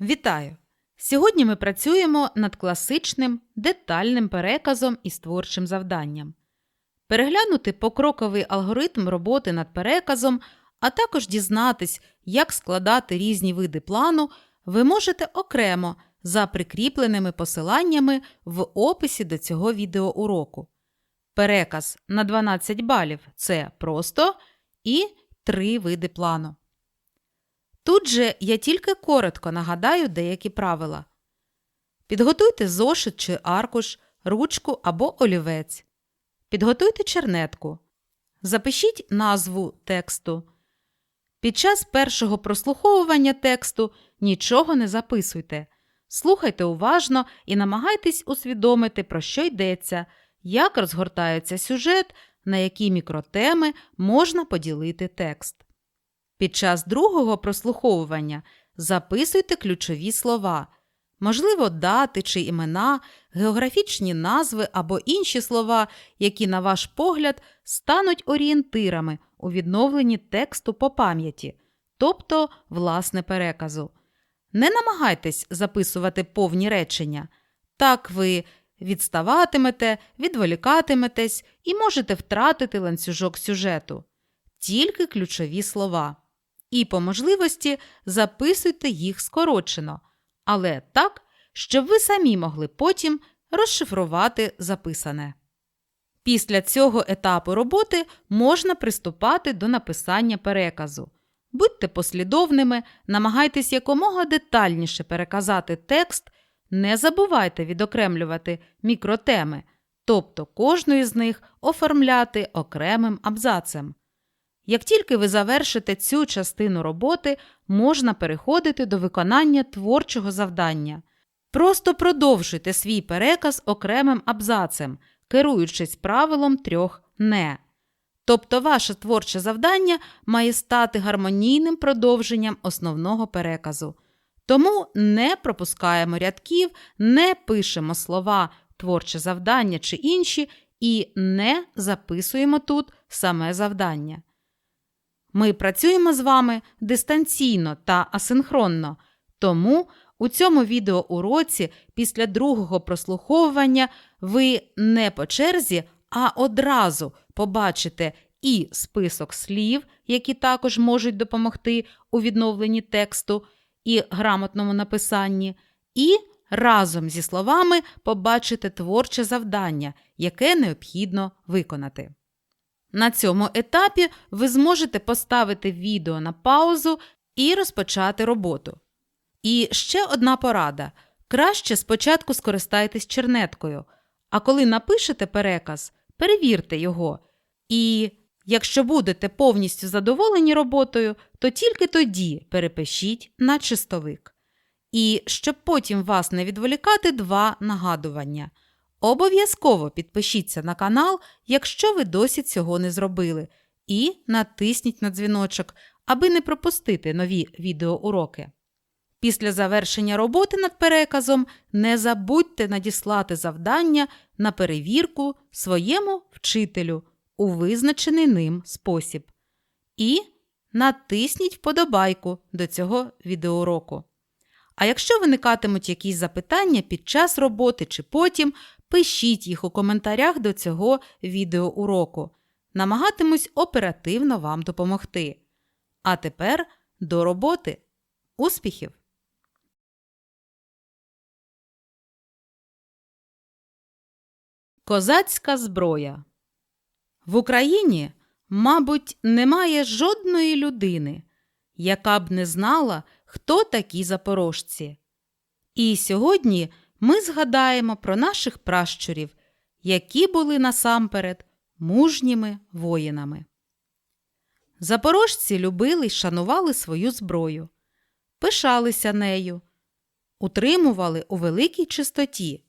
Вітаю! Сьогодні ми працюємо над класичним детальним переказом із творчим завданням. Переглянути покроковий алгоритм роботи над переказом, а також дізнатись, як складати різні види плану, ви можете окремо за прикріпленими посиланнями в описі до цього відеоуроку. Переказ на 12 балів це просто і три види плану. Тут же я тільки коротко нагадаю деякі правила. Підготуйте зошит чи аркуш, ручку або олівець. Підготуйте чернетку. Запишіть назву тексту. Під час першого прослуховування тексту нічого не записуйте. Слухайте уважно і намагайтесь усвідомити, про що йдеться, як розгортається сюжет, на які мікротеми можна поділити текст. Під час другого прослуховування записуйте ключові слова, можливо, дати чи імена, географічні назви або інші слова, які, на ваш погляд, стануть орієнтирами у відновленні тексту по пам'яті, тобто власне переказу. Не намагайтесь записувати повні речення. Так ви відставатимете, відволікатиметесь і можете втратити ланцюжок сюжету. Тільки ключові слова. І по можливості записуйте їх скорочено, але так, щоб ви самі могли потім розшифрувати записане. Після цього етапу роботи можна приступати до написання переказу. Будьте послідовними, намагайтесь якомога детальніше переказати текст, не забувайте відокремлювати мікротеми, тобто кожну із них оформляти окремим абзацем. Як тільки ви завершите цю частину роботи, можна переходити до виконання творчого завдання. Просто продовжуйте свій переказ окремим абзацем, керуючись правилом трьох не. Тобто ваше творче завдання має стати гармонійним продовженням основного переказу. Тому не пропускаємо рядків, не пишемо слова творче завдання чи інші і не записуємо тут саме завдання. Ми працюємо з вами дистанційно та асинхронно, тому у цьому відеоуроці після другого прослуховування ви не по черзі, а одразу побачите і список слів, які також можуть допомогти у відновленні тексту і грамотному написанні, і разом зі словами побачите творче завдання, яке необхідно виконати. На цьому етапі ви зможете поставити відео на паузу і розпочати роботу. І ще одна порада: краще спочатку скористайтесь чернеткою, а коли напишете переказ, перевірте його. І якщо будете повністю задоволені роботою, то тільки тоді перепишіть на чистовик. І щоб потім вас не відволікати, два нагадування. Обов'язково підпишіться на канал, якщо ви досі цього не зробили, і натисніть на дзвіночок, аби не пропустити нові відеоуроки. Після завершення роботи над переказом не забудьте надіслати завдання на перевірку своєму вчителю у визначений ним спосіб. І натисніть вподобайку до цього відеоуроку. А якщо виникатимуть якісь запитання під час роботи чи потім, пишіть їх у коментарях до цього відеоуроку. Намагатимусь оперативно вам допомогти. А тепер до роботи. Успіхів! Козацька зброя В Україні, мабуть, немає жодної людини, яка б не знала, хто такі запорожці. І сьогодні ми згадаємо про наших пращурів, які були насамперед мужніми воїнами. Запорожці любили й шанували свою зброю, пишалися нею, утримували у великій чистоті.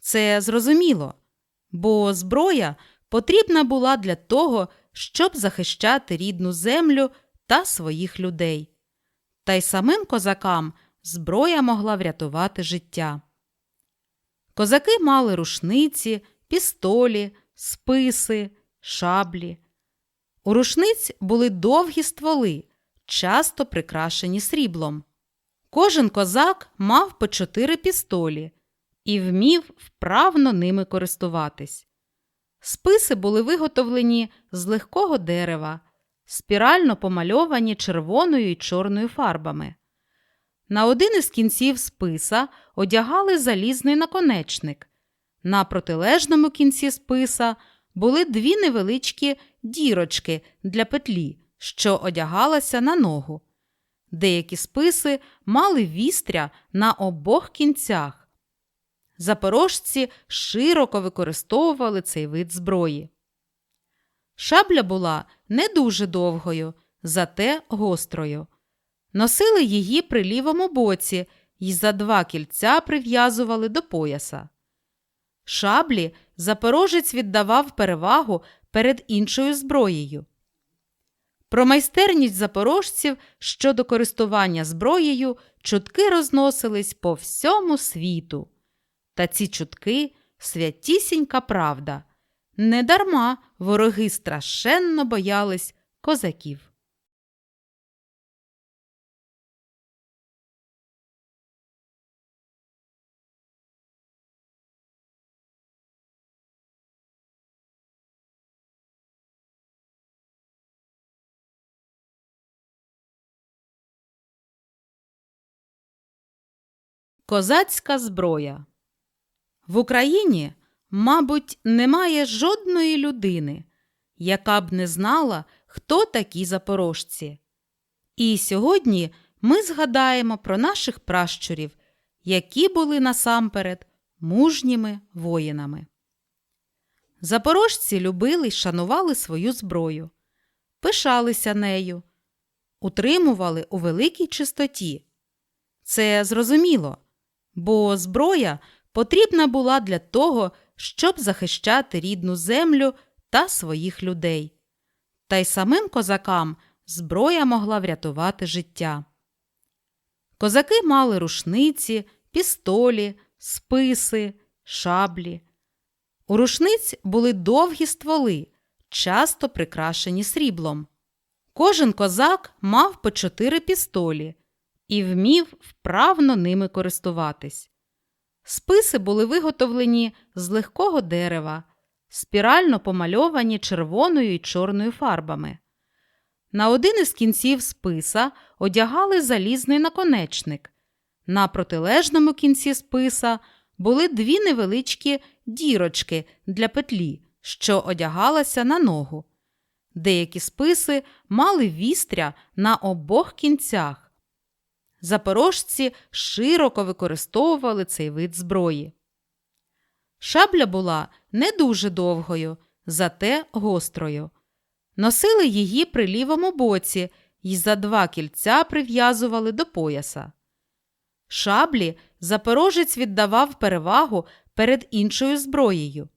Це зрозуміло, бо зброя потрібна була для того, щоб захищати рідну землю та своїх людей. Та й самим козакам зброя могла врятувати життя. Козаки мали рушниці, пістолі, списи, шаблі. У рушниць були довгі стволи, часто прикрашені сріблом. Кожен козак мав по чотири пістолі і вмів вправно ними користуватись. Списи були виготовлені з легкого дерева, спірально помальовані червоною і чорною фарбами. На один із кінців списа одягали залізний наконечник. На протилежному кінці списа були дві невеличкі дірочки для петлі, що одягалася на ногу. Деякі списи мали вістря на обох кінцях. Запорожці широко використовували цей вид зброї. Шабля була не дуже довгою, зате гострою. Носили її при лівому боці і за два кільця прив'язували до пояса. Шаблі запорожець віддавав перевагу перед іншою зброєю. Про майстерність запорожців щодо користування зброєю чутки розносились по всьому світу. Та ці чутки святісінька правда. Недарма вороги страшенно боялись козаків. Козацька зброя В Україні, мабуть, немає жодної людини, яка б не знала, хто такі запорожці. І сьогодні ми згадаємо про наших пращурів, які були насамперед мужніми воїнами. Запорожці любили й шанували свою зброю, пишалися нею, утримували у великій чистоті. Це зрозуміло бо зброя потрібна була для того, щоб захищати рідну землю та своїх людей. Та й самим козакам зброя могла врятувати життя. Козаки мали рушниці, пістолі, списи, шаблі. У рушниць були довгі стволи, часто прикрашені сріблом. Кожен козак мав по чотири пістолі і вмів вправно ними користуватись. Списи були виготовлені з легкого дерева, спірально помальовані червоною і чорною фарбами. На один із кінців списа одягали залізний наконечник. На протилежному кінці списа були дві невеличкі дірочки для петлі, що одягалася на ногу. Деякі списи мали вістря на обох кінцях. Запорожці широко використовували цей вид зброї. Шабля була не дуже довгою, зате гострою. Носили її при лівому боці і за два кільця прив'язували до пояса. Шаблі запорожець віддавав перевагу перед іншою зброєю.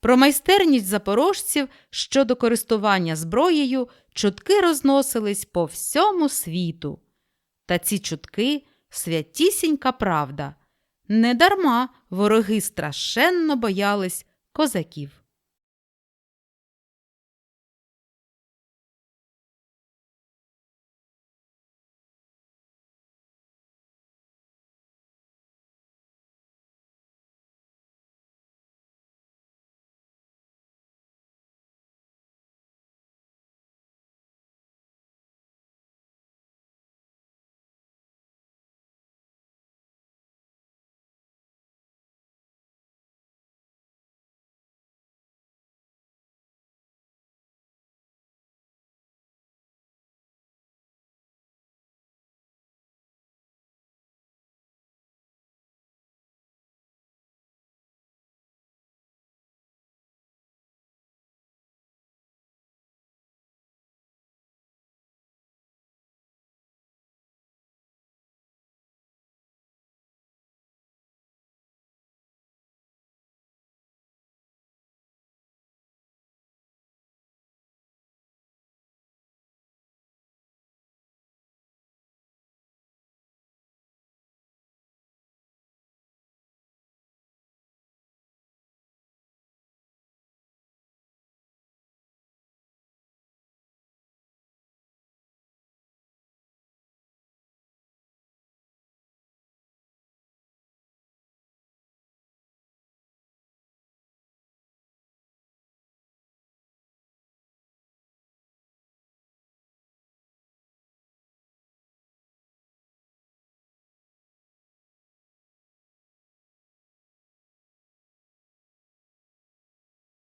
Про майстерність запорожців щодо користування зброєю чутки розносились по всьому світу. Та ці чутки святісінька правда. Недарма вороги страшенно боялись козаків.